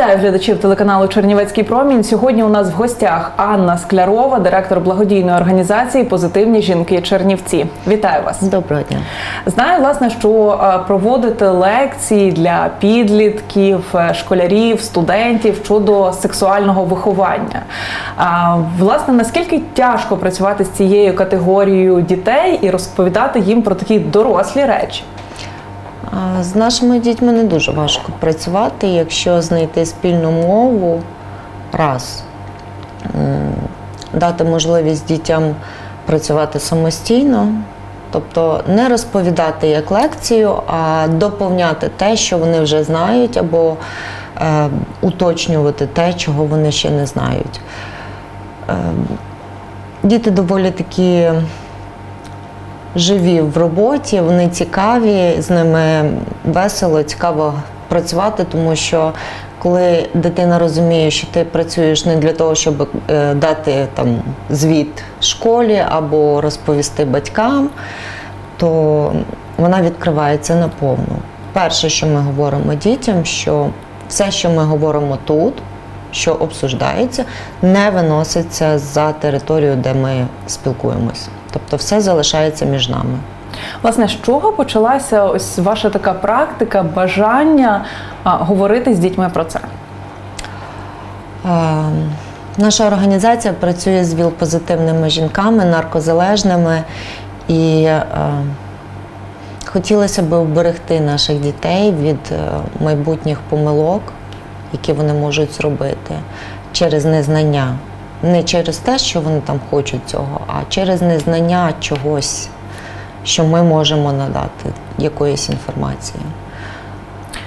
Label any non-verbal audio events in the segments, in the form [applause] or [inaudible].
Вітаю глядачів телеканалу Чернівецький промінь. Сьогодні у нас в гостях Анна Склярова, директор благодійної організації Позитивні жінки Чернівці. Вітаю вас. Доброго дня. Знаю, власне, що е, проводите лекції для підлітків, е, школярів, студентів щодо сексуального виховання. Власне, наскільки тяжко працювати з цією категорією дітей і розповідати їм про такі дорослі речі? З нашими дітьми не дуже важко працювати, якщо знайти спільну мову раз, дати можливість дітям працювати самостійно, тобто не розповідати як лекцію, а доповняти те, що вони вже знають, або е, уточнювати те, чого вони ще не знають. Е, діти доволі такі живі в роботі, вони цікаві, з ними весело, цікаво працювати, тому що коли дитина розуміє, що ти працюєш не для того, щоб е, дати там звіт школі або розповісти батькам, то вона відкривається наповну. Перше, що ми говоримо дітям, що все, що ми говоримо тут, що обсуждається, не виноситься за територію, де ми спілкуємося. Тобто все залишається між нами. Власне, з чого почалася ось ваша така практика, бажання а, говорити з дітьми про це? Е, Наша організація працює з віл-позитивними жінками, наркозалежними, і е, хотілося б вберегти наших дітей від е, майбутніх помилок, які вони можуть зробити через незнання. Не через те, що вони там хочуть цього, а через незнання чогось, що ми можемо надати, якоїсь інформації.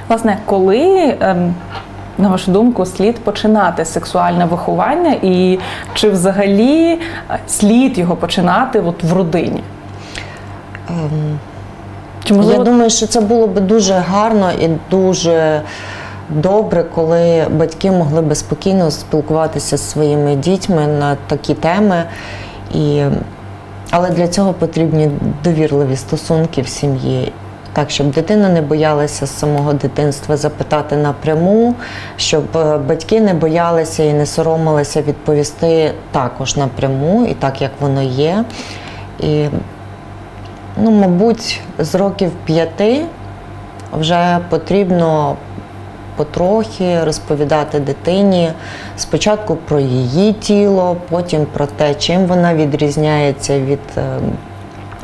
Власне, коли, ем, на вашу думку, слід починати сексуальне виховання, і чи взагалі е, слід його починати от в родині? Ем, Чи можливо Я думаю, що це було б дуже гарно і дуже добре, коли батьки могли би спокійно спілкуватися зі своїми дітьми на такі теми. І... Але для цього потрібні довірливі стосунки в сім'ї. Так, щоб дитина не боялася з самого дитинства запитати напряму, щоб е, батьки не боялися і не соромилися відповісти також напряму, і так як воно є. І Ну, мабуть, з років п'яти вже потрібно потрохи розповідати дитині спочатку про її тіло, потім про те, чим вона відрізняється від, е,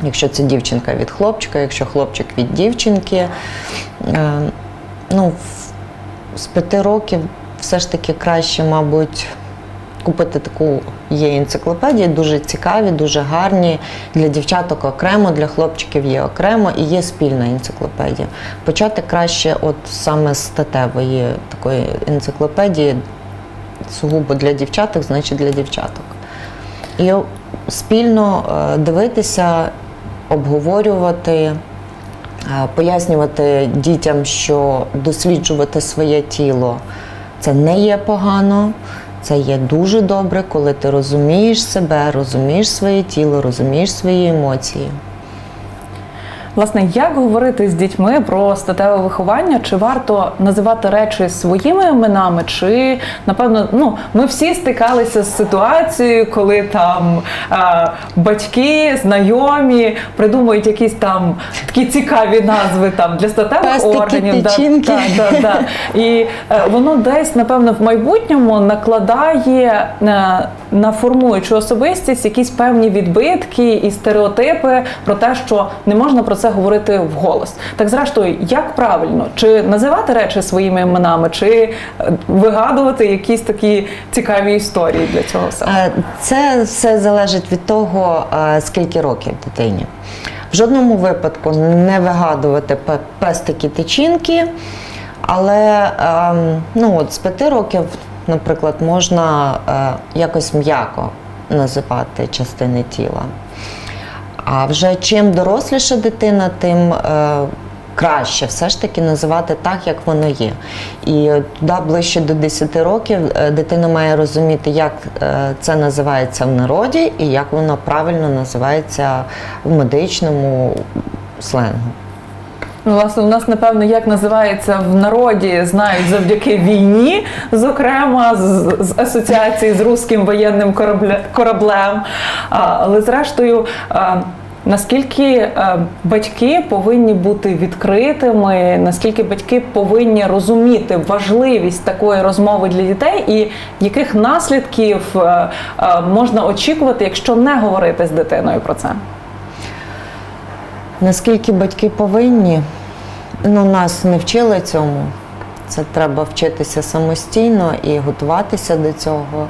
якщо це дівчинка від хлопчика, якщо хлопчик від дівчинки. Е, Ну, з п'яти років все ж таки краще, мабуть, купити таку є енциклопедії, дуже цікаві, дуже гарні. Для дівчаток окремо, для хлопчиків є окремо і є спільна енциклопедія. Почати краще, от саме з статевої такої енциклопедії, сугубо для дівчаток, значить для дівчаток. І спільно е, дивитися, обговорювати. е, Пояснювати дітям, що досліджувати своє тіло це не є погано, це є дуже добре, коли ти розумієш себе, розумієш своє тіло, розумієш свої емоції. Власне як говорити з дітьми про статеве виховання? Чи варто називати речі своїми іменами? Чи напевно, ну ми всі стикалися з ситуацією, коли там а, батьки, знайомі придумують якісь там такі цікаві назви там для статевих Пестики, органів. печінки. Да, да, да. І е, воно десь, напевно, в майбутньому накладає е, на формуючу особистість якісь певні відбитки і стереотипи про те, що не можна про це говорити вголос. Так зрештою, як правильно, чи називати речі своїми іменами, чи е, вигадувати якісь такі цікаві історії для цього всього? Е, Це все залежить від того, е, скільки років дитині. В жодному випадку не вигадувати пе- пестики тичинки, але ем, ну, от з п'яти років, наприклад, можна е, якось м'яко називати частини тіла. А вже чим доросліша дитина, тим е, краще все ж таки називати так, як воно є. І туди ближче до 10 років е, дитина має розуміти, як е, це називається в народі і як воно правильно називається в медичному сленгу. Ну, власне, у нас напевно як називається в народі, знають завдяки війні, зокрема з, з асоціації з руським воєнним корабля, кораблем. А, але зрештою. а, Наскільки батьки повинні бути відкритими, наскільки батьки повинні розуміти важливість такої розмови для дітей, і яких наслідків можна очікувати, якщо не говорити з дитиною про це? Наскільки батьки повинні, ну нас не вчили цьому. Це треба вчитися самостійно і готуватися до цього.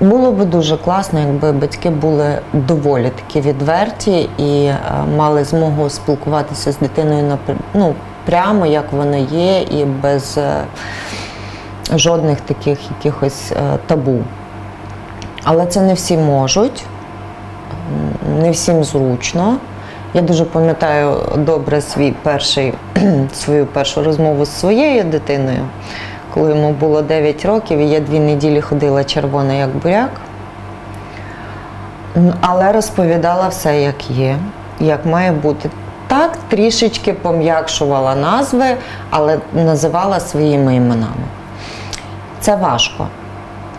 Було би дуже класно, якби батьки були доволі такі відверті і е, мали змогу спілкуватися з дитиною ну, прямо, як воно є, і без е, жодних таких якихось е, табу. Але це не всі можуть не всім зручно. Я дуже пам'ятаю добре свій перший, [clears throat] свою першу розмову з своєю дитиною, коли йому було 9 років, і я дві неділі ходила червона як буряк. Але розповідала все, як є, як має бути. Так, трішечки пом'якшувала назви, але називала своїми іменами. Це важко.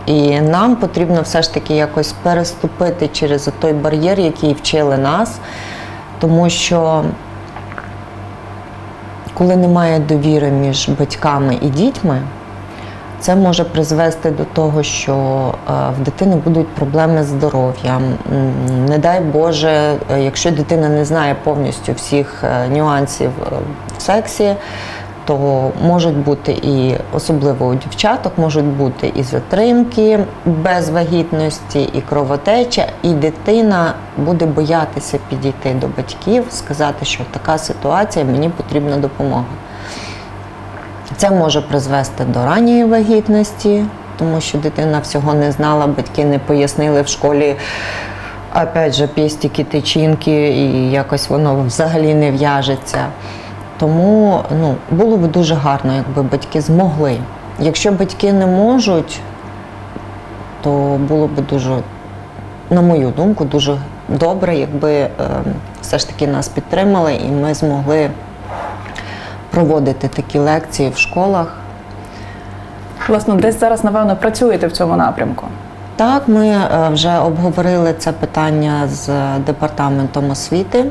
І нам потрібно все ж таки якось переступити через той бар'єр, який вчили нас, тому що коли немає довіри між батьками і дітьми, це може призвести до того, що е, в дитини будуть проблеми з здоров'ям. Не дай Боже, е, якщо дитина не знає повністю всіх е, нюансів в сексі, то можуть бути і особливо у дівчаток, можуть бути і затримки без вагітності, і кровотеча, і дитина буде боятися підійти до батьків, сказати, що така ситуація, мені потрібна допомога. Це може призвести до ранньої вагітності, тому що дитина всього не знала, батьки не пояснили в школі. Опять же, пістики, течінки, і якось воно взагалі не в'яжеться. Тому ну, було б дуже гарно, якби батьки змогли. Якщо батьки не можуть, то було б дуже, на мою думку, дуже добре, якби е, все ж таки нас підтримали і ми змогли проводити такі лекції в школах. Власне, десь зараз, напевно, працюєте в цьому напрямку. Так, ми е, вже обговорили це питання з департаментом освіти.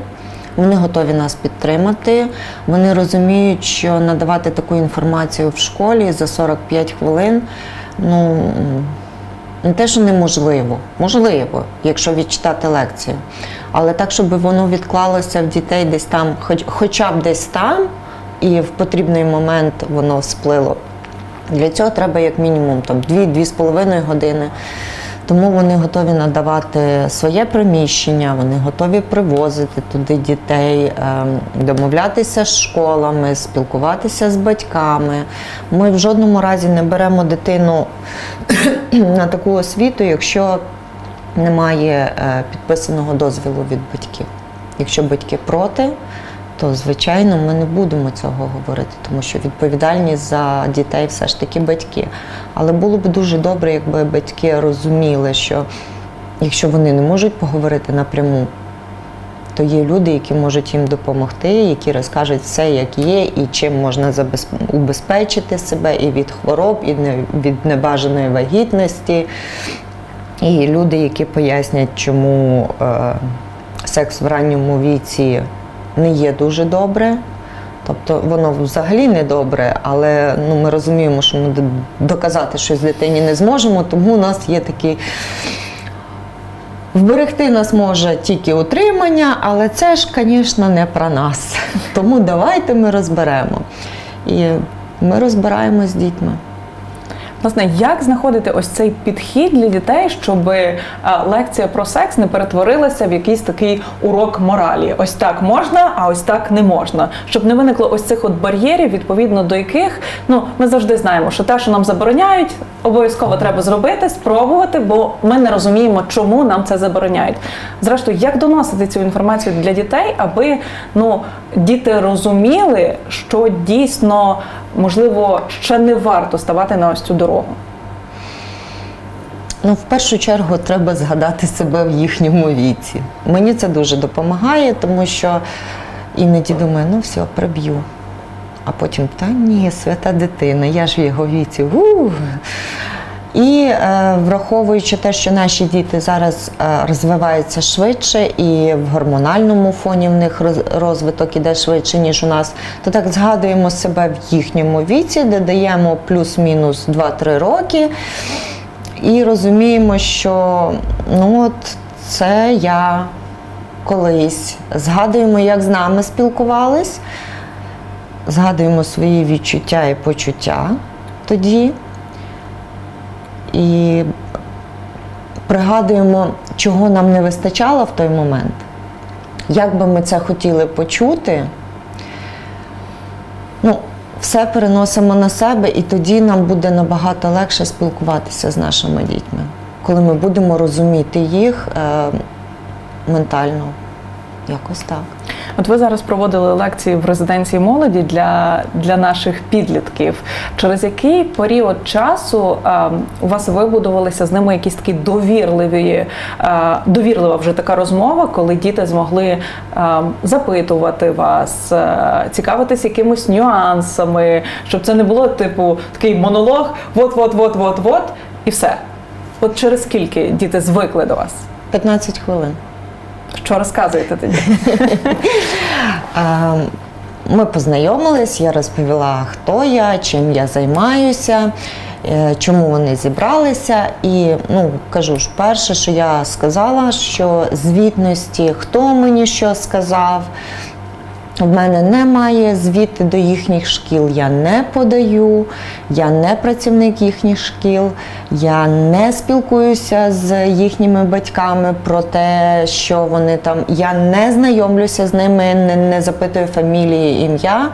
Вони готові нас підтримати. Вони розуміють, що надавати таку інформацію в школі за 45 хвилин, ну не те, що неможливо, можливо, якщо відчитати лекцію. Але так, щоб воно відклалося в дітей десь там, хоч, хоча б десь там, і в потрібний момент воно сплило. Для цього треба як мінімум там 2-2,5 години. Тому вони готові надавати своє приміщення, вони готові привозити туди дітей, ем, домовлятися з школами, спілкуватися з батьками. Ми в жодному разі не беремо дитину [clears throat] на таку освіту, якщо немає е, підписаного дозволу від батьків. Якщо батьки проти, то звичайно ми не будемо цього говорити, тому що відповідальність за дітей все ж таки батьки. Але було б дуже добре, якби батьки розуміли, що якщо вони не можуть поговорити напряму, то є люди, які можуть їм допомогти, які розкажуть все, як є, і чим можна убезпечити себе і від хвороб, і від небажаної вагітності. І люди, які пояснять, чому е, секс в ранньому віці не є дуже добре. Тобто воно взагалі не добре, але ну, ми розуміємо, що ми доказати щось дитині не зможемо, тому у нас є такий. Вберегти нас може тільки утримання, але це ж, звісно, не про нас. [laughs] Тому давайте ми розберемо. І ми розбираємо з дітьми. Власне, як знаходити ось цей підхід для дітей, щоб е, лекція про секс не перетворилася в якийсь такий урок моралі? Ось так можна, а ось так не можна. Щоб не виникло ось цих от бар'єрів, відповідно до яких ну ми завжди знаємо, що те, що нам забороняють, обов'язково треба зробити, спробувати, бо ми не розуміємо, чому нам це забороняють. Зрештою, як доносити цю інформацію для дітей, аби ну діти розуміли, що дійсно можливо ще не варто ставати на ось цю дорогу. Ну, в першу чергу треба згадати себе в їхньому віці. Мені це дуже допомагає, тому що іноді думаю, ну все, приб'ю. А потім, та ні, свята дитина, я ж в його віці. І е, враховуючи те, що наші діти зараз е, розвиваються швидше, і в гормональному фоні в них роз- розвиток іде швидше, ніж у нас, то так згадуємо себе в їхньому віці, додаємо плюс-мінус 2-3 роки. І розуміємо, що ну от це я колись. Згадуємо, як з нами спілкувались, згадуємо свої відчуття і почуття тоді. І пригадуємо, чого нам не вистачало в той момент. Як би ми це хотіли почути, ну, все переносимо на себе, і тоді нам буде набагато легше спілкуватися з нашими дітьми, коли ми будемо розуміти їх е, ментально. Якось так. От ви зараз проводили лекції в резиденції молоді для, для наших підлітків. Через який період часу е, у вас вибудувалися з ними якісь такі довірливі, е, довірлива вже така розмова, коли діти змогли е, запитувати вас, е, цікавитись якимось нюансами, щоб це не було типу такий монолог, от, от, от, от, от, і все. От через скільки діти звикли до вас? 15 хвилин. Що розказуєте тоді? [laughs] Ми познайомились, я розповіла, хто я, чим я займаюся, е, чому вони зібралися. І ну, кажу ж, перше, що я сказала, що звітності, хто мені що сказав. В мене немає звіти до їхніх шкіл, я не подаю, я не працівник їхніх шкіл, я не спілкуюся з їхніми батьками про те, що вони там. Я не знайомлюся з ними, не, не запитую фамілії, ім'я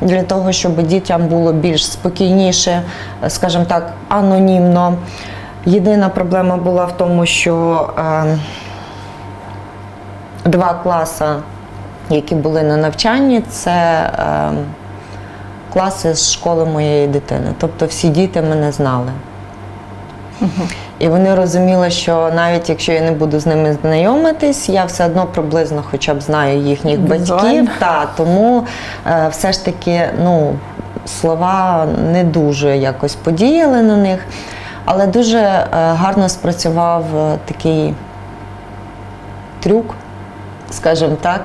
для того, щоб дітям було більш спокійніше, скажімо так, анонімно. Єдина проблема була в тому, що е, два класи які були на навчанні, це е, класи з школи моєї дитини. Тобто всі діти мене знали. І вони розуміли, що навіть якщо я не буду з ними знайомитись, я все одно приблизно хоча б знаю їхніх батьків. Та, тому е, все ж таки ну, слова не дуже якось подіяли на них. Але дуже е, гарно спрацював е, такий трюк, скажімо так.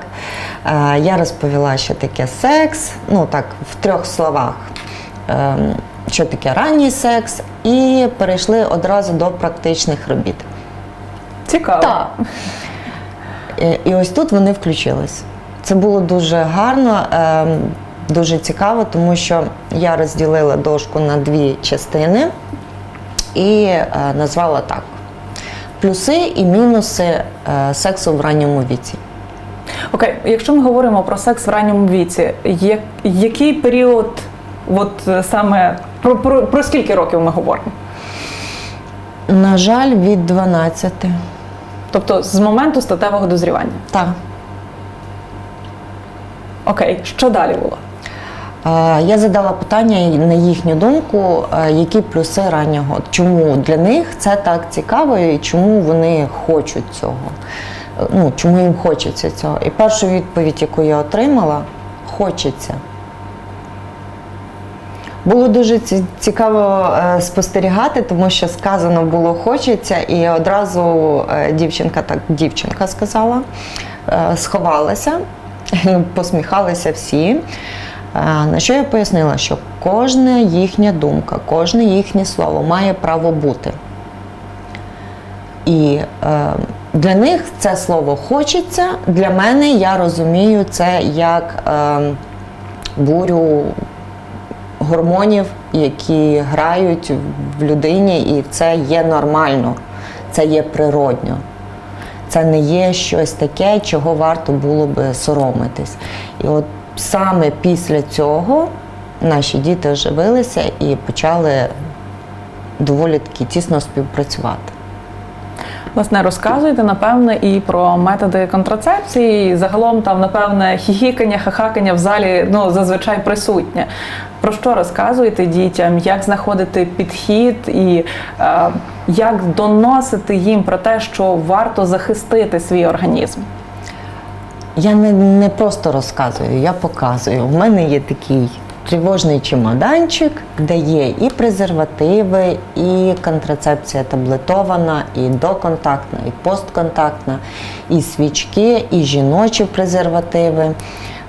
Е, Я розповіла, що таке секс, ну так, в трьох словах. Ем, Що таке ранній секс, і перейшли одразу до практичних робіт. Цікаво. Так. І- І ось тут вони включились. Це було дуже гарно, ем, дуже цікаво, тому що я розділила дошку на дві частини і е, назвала так: плюси і мінуси е, сексу в ранньому віці. Окей, якщо ми говоримо про секс в ранньому віці, я- який період, от е, саме про, про, про скільки років ми говоримо? На жаль, від 12. Тобто з моменту статевого дозрівання. Так. Окей, що далі було? Я задала питання на їхню думку, які плюси раннього, чому для них це так цікаво і чому вони хочуть цього. Ну, чому їм хочеться цього. І першу відповідь, яку я отримала, хочеться. Було дуже цікаво е, спостерігати, тому що сказано було хочеться, і одразу е, дівчинка, так дівчинка сказала, е, сховалася, [laughs] посміхалися всі. На що я пояснила, що кожна їхня думка, кожне їхнє слово має право бути. І для них це слово хочеться. Для мене я розумію це як е, бурю гормонів, які грають в людині, і це є нормально, це є природньо. Це не є щось таке, чого варто було би соромитись. І от саме після цього наші діти оживилися і почали доволі таки тісно співпрацювати. Власне, розказуйте, напевне, і про методи контрацепції. І загалом там, напевне, хіхікання, хахакання в залі ну, зазвичай присутнє. Про що розказуєте дітям, як знаходити підхід і е, як доносити їм про те, що варто захистити свій організм? Я не, не просто розказую, я показую. У мене є такий тривожний чемоданчик, де є і презервативи, і контрацепція таблетована, і доконтактна, і постконтактна, і свічки, і жіночі презервативи.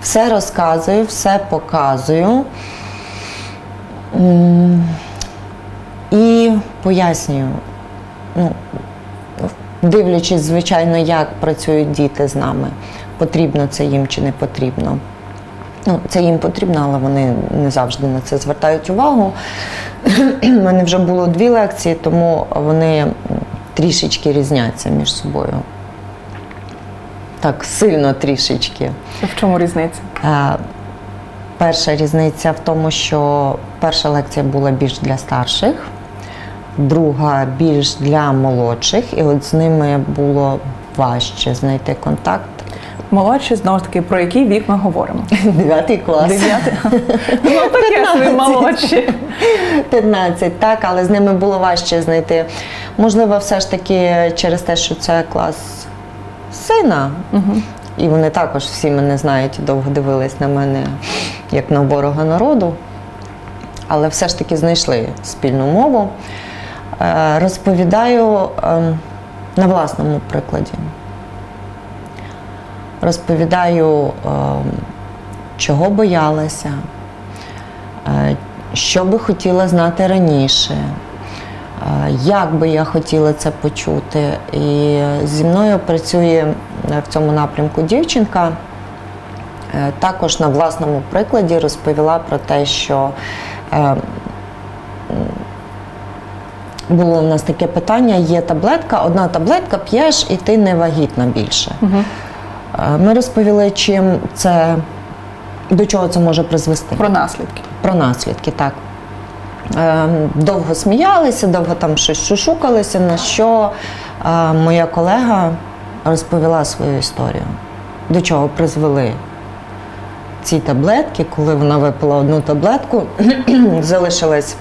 Все розказую, все показую. І пояснюю. Ну, дивлячись, звичайно, як працюють діти з нами, потрібно це їм чи не потрібно. Ну, це їм потрібно, але вони не завжди на це звертають увагу. [clears throat] У мене вже було дві лекції, тому вони трішечки різняться між собою. Так, сильно трішечки. В чому різниця? Е, Перша різниця в тому, що перша лекція була більш для старших, друга більш для молодших, і от з ними було важче знайти контакт. Молодші, знову ж таки, про який вік ми говоримо? Дев'ятий клас. Дев'ятий? [laughs] Ну, таке собі молодші. 15, так, але з ними було важче знайти. Можливо, все ж таки через те, що це клас сина. І вони також всі мене знають і довго дивились на мене як на ворога народу. Але все ж таки знайшли спільну мову. Е, Розповідаю ем, на власному прикладі. Розповідаю, ем, чого боялася, е, що би хотіла знати раніше, е, як би я хотіла це почути. І зі мною працює е, в цьому напрямку дівчинка. Також на власному прикладі розповіла про те, що було в нас таке питання: є таблетка, одна таблетка п'єш, і ти не вагітна більше. Е, Ми розповіли, чим це, до чого це може призвести. Про наслідки. Про наслідки, так. Е, Довго сміялися, довго там щось шушукалися, на що е, моя колега розповіла свою історію, до чого призвели ці таблетки, коли вона випила одну таблетку, [clears throat] залишилась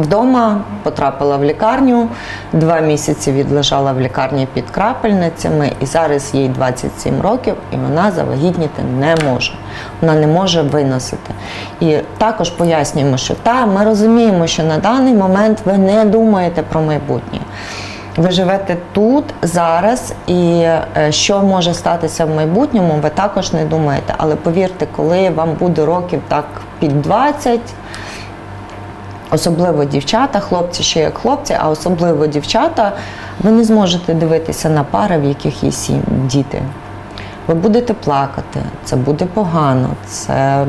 вдома, потрапила в лікарню, два місяці відлежала в лікарні під крапельницями, і зараз їй 27 років, і вона завагітніти не може. Вона не може виносити. І також пояснюємо, що та ми розуміємо, що на даний момент ви не думаєте про майбутнє. Ви живете тут, зараз, і е, що може статися в майбутньому, ви також не думаєте. Але повірте, коли вам буде років так під 20, особливо дівчата, хлопці ще як хлопці, а особливо дівчата, ви не зможете дивитися на пари, в яких є сім діти. Ви будете плакати, це буде погано, це,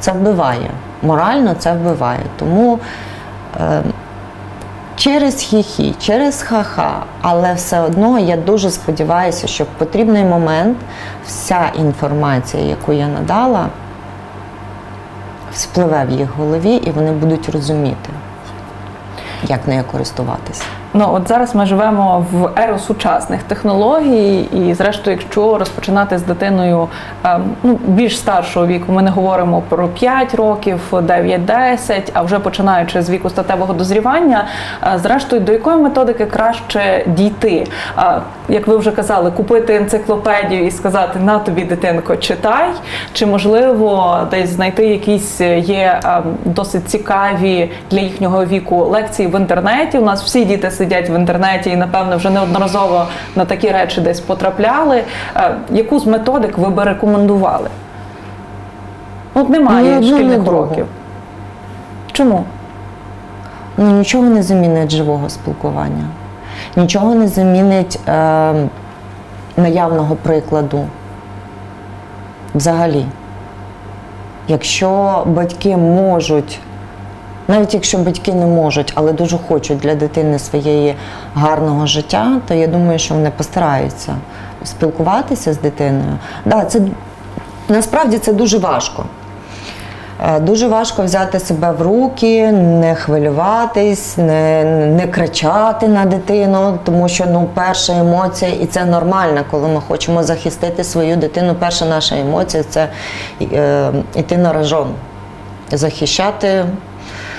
це вбиває. Морально це вбиває. Тому е, через хі-хі, через ха-ха, але все одно я дуже сподіваюся, що в потрібний момент вся інформація, яку я надала, спливе в їх голові, і вони будуть розуміти, як нею користуватися. Ну от зараз ми живемо в еру сучасних технологій, і зрештою, якщо розпочинати з дитиною ем, ну, більш старшого віку, ми не говоримо про 5 років, 9-10, а вже починаючи з віку статевого дозрівання, е, зрештою, до якої методики краще дійти? Е, Як ви вже казали, купити енциклопедію і сказати на тобі, дитинко, читай, чи можливо десь знайти якісь е, є ем, досить цікаві для їхнього віку лекції в інтернеті. У нас всі діти сидять в інтернеті і, напевно, вже неодноразово на такі речі десь потрапляли. Е, Яку з методик ви би рекомендували? От немає Ну, не шкільних другу. уроків. Чому? Ну, нічого не замінить живого спілкування, нічого не замінить е, наявного прикладу. Взагалі. Якщо батьки можуть, навіть якщо батьки не можуть, але дуже хочуть для дитини своєї гарного життя, то я думаю, що вони постараються спілкуватися з дитиною. Да, це, насправді це дуже важко. Е, Дуже важко взяти себе в руки, не хвилюватись, не, не кричати на дитину, тому що ну, перша емоція, і це нормально, коли ми хочемо захистити свою дитину. Перша наша емоція це е, йти на рожон, захищати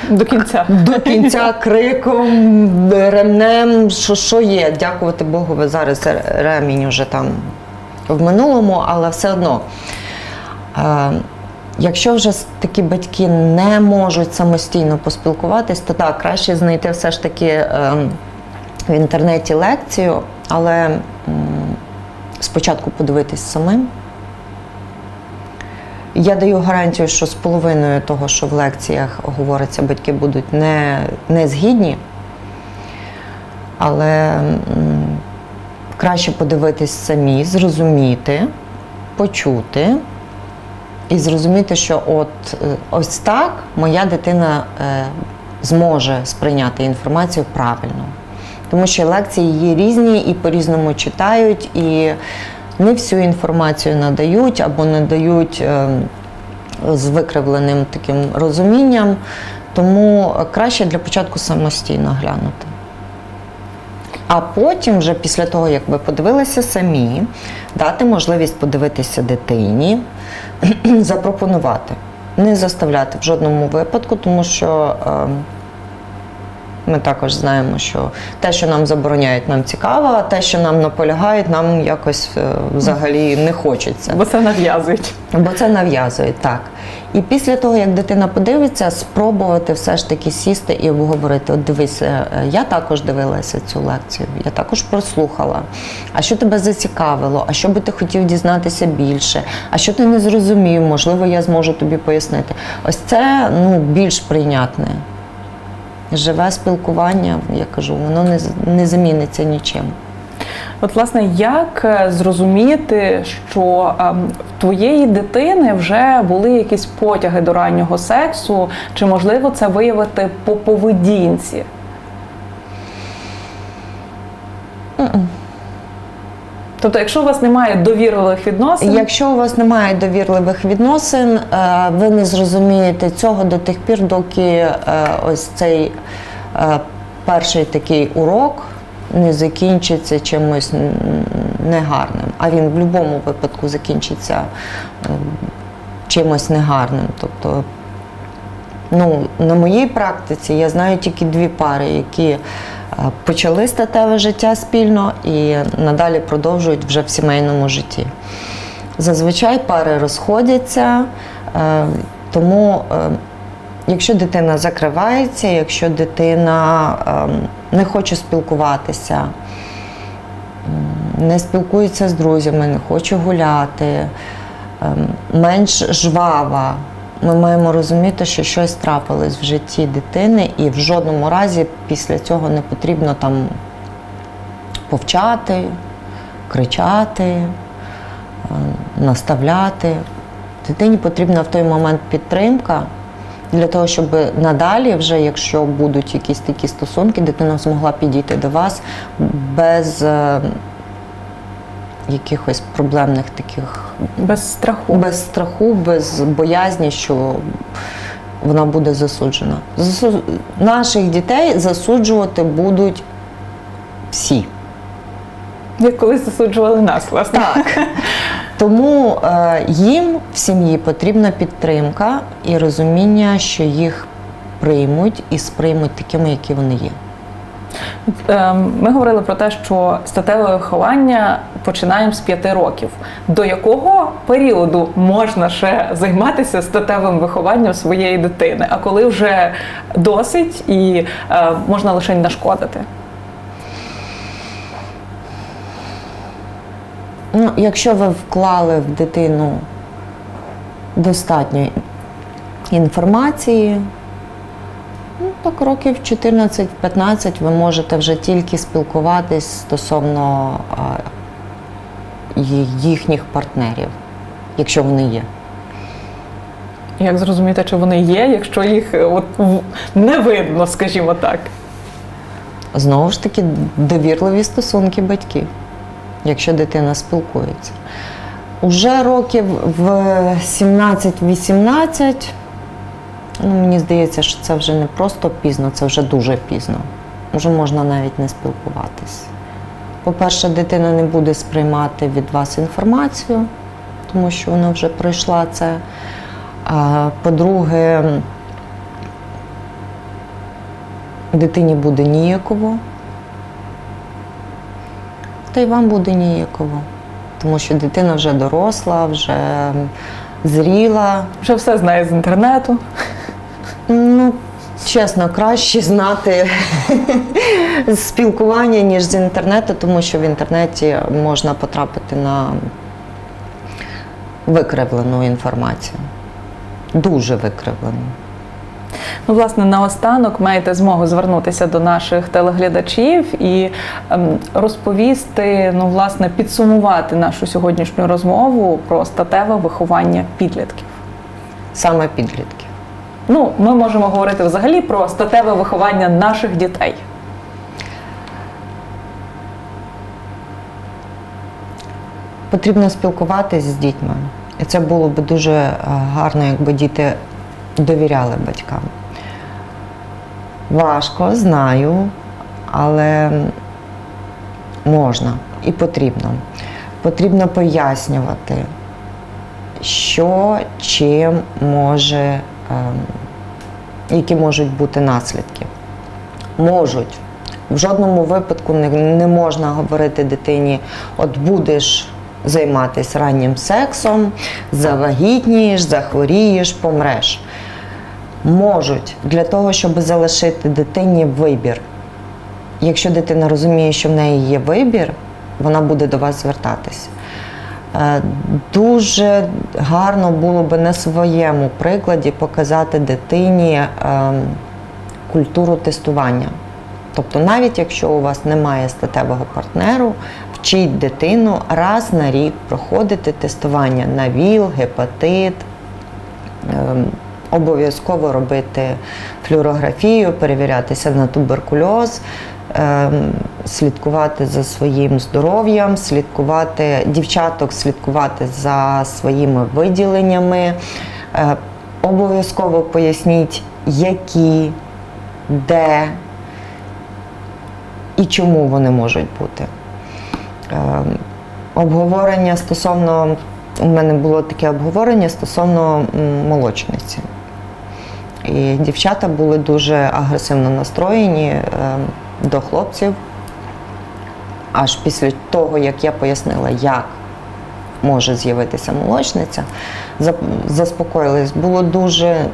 До кінця. до кінця [laughs] криком, ремнем, що, що є. Дякувати Богу, ви зараз ремінь вже там в минулому, але все одно. Е, Якщо вже такі батьки не можуть самостійно поспілкуватись, то так, краще знайти все ж таки е, в інтернеті лекцію, але м, спочатку подивитись самим. Я даю гарантію, що з половиною того, що в лекціях говориться, батьки будуть не, не згідні, але краще подивитись самі, зрозуміти, почути і зрозуміти, що от е, ось так моя дитина е, зможе сприйняти інформацію правильно. Тому що лекції є різні і по-різному читають, і не всю інформацію надають або надають е, з викривленим таким розумінням. Тому краще для початку самостійно глянути. А потім, вже після того, як ви подивилися самі, дати можливість подивитися дитині, [clears throat] запропонувати. Не заставляти в жодному випадку, тому що е, ми також знаємо, що те, що нам забороняють, нам цікаво, а те, що нам наполягають, нам якось е, взагалі не хочеться. Бо це нав'язують. Бо це нав'язують, так. І після того, як дитина подивиться, спробувати все ж таки сісти і обговорити. От дивися, е, я також дивилася цю лекцію, я також прослухала. А що тебе зацікавило? А що би ти хотів дізнатися більше? А що ти не зрозумів? Можливо, я зможу тобі пояснити. Ось це ну, більш прийнятне. Живе спілкування, я кажу, воно не, не заміниться нічим. От, власне, як е, зрозуміти, що ем, в твоєї дитини вже були якісь потяги до раннього сексу, чи можливо це виявити по поведінці? Тобто, якщо у вас немає довірливих відносин, Якщо у вас немає довірливих відносин, е, ви не зрозумієте цього до тих пір, доки е, ось цей е, перший такий урок не закінчиться чимось негарним. А він в будь-якому випадку закінчиться чимось негарним. Тобто, ну, на моїй практиці я знаю тільки дві пари, які е, почали статеве життя спільно і надалі продовжують вже в сімейному житті. Зазвичай пари розходяться, е, тому е, якщо дитина закривається, якщо дитина не хоче спілкуватися, не спілкується з друзями, не хоче гуляти, ем, менш жвава. Ми маємо розуміти, що щось трапилось в житті дитини, і в жодному разі після цього не потрібно там повчати, кричати, е, наставляти. Дитині потрібна в той момент підтримка для того, щоб надалі, вже якщо будуть якісь такі стосунки, дитина змогла підійти до вас без е, якихось проблемних таких без страху. без страху, без боязні, що вона буде засуджена. Засу... Наших дітей засуджувати будуть всі. Як колись засуджували нас, власне. Так. Тому е, їм в сім'ї потрібна підтримка і розуміння, що їх приймуть і сприймуть такими, які вони є. Ем, Ми говорили про те, що статеве виховання починаємо з п'яти років. До якого періоду можна ще займатися статевим вихованням своєї дитини? А коли вже досить і е, можна лише нашкодити? Ну, якщо ви вклали в дитину достатньо інформації, так років 14-15 ви можете вже тільки спілкуватись стосовно їхніх партнерів, якщо вони є. Як зрозуміти, чи вони є, якщо їх е, от не видно, скажімо так? Знову ж таки, довірливі стосунки батьків, якщо дитина спілкується. Уже років в 17-18 Ну, мені здається, що це вже не просто пізно, це вже дуже пізно. Вже можна навіть не спілкуватись. По-перше, дитина не буде сприймати від вас інформацію, тому що вона вже пройшла це. По-друге, дитині буде ніяково. Та й вам буде ніяково. Тому що дитина вже доросла, вже зріла, Вже все знає з інтернету. Ну, чесно, краще знати [laughs] спілкування, ніж з інтернету, тому що в інтернеті можна потрапити на викривлену інформацію. Дуже викривлену. Ну, власне, наостанок маєте змогу звернутися до наших телеглядачів і ем, розповісти, ну, власне, підсумувати нашу сьогоднішню розмову про статеве виховання підлітків. Саме підлітки. Ну, ми можемо говорити взагалі про статеве виховання наших дітей. Потрібно спілкуватися з дітьми. І це було б дуже е, гарно, якби діти довіряли батькам. Важко, знаю, але можна і потрібно. Потрібно пояснювати, що чим може, які можуть бути наслідки. Можуть. В жодному випадку не, не можна говорити дитині, от будеш займатися раннім сексом, завагітнієш, захворієш, помреш. Можуть для того, щоб залишити дитині вибір. Якщо дитина розуміє, що в неї є вибір, вона буде до вас звертатись. Е, Дуже гарно було би на своєму прикладі показати дитині ем, культуру тестування. Тобто, навіть якщо у вас немає статевого партнеру, вчіть дитину раз на рік проходити тестування на ВІЛ, гепатит, ем, обов'язково робити флюорографію, перевірятися на туберкульоз, слідкувати за своїм здоров'ям, слідкувати дівчаток, слідкувати за своїми виділеннями. Е, Обов'язково поясніть, які, де і чому вони можуть бути. Ем, Обговорення стосовно, у мене було таке обговорення стосовно молочниці. І дівчата були дуже агресивно настроєні ем, до хлопців. Аж після того, як я пояснила, як може з'явитися молочниця, заспокоїлись. Було дуже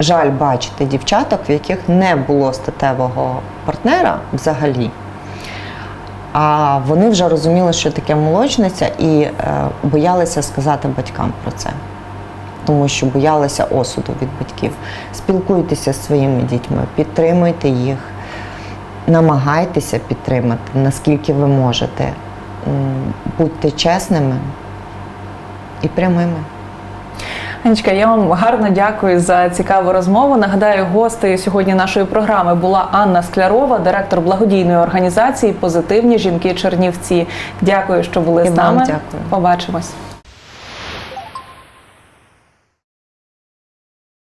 жаль бачити дівчаток, в яких не було статевого партнера взагалі. А вони вже розуміли, що таке молочниця, і е, боялися сказати батькам про це, тому що боялися осуду від батьків. Спілкуйтеся з своїми дітьми, підтримуйте їх, намагайтеся підтримати, наскільки ви можете. Будьте чесними і прямими. Анечка, я вам гарно дякую за цікаву розмову. Нагадаю, гостею сьогодні нашої програми була Анна Склярова, директор благодійної організації Позитивні жінки Чернівці. Дякую, що були І з нами. дякую. Побачимось.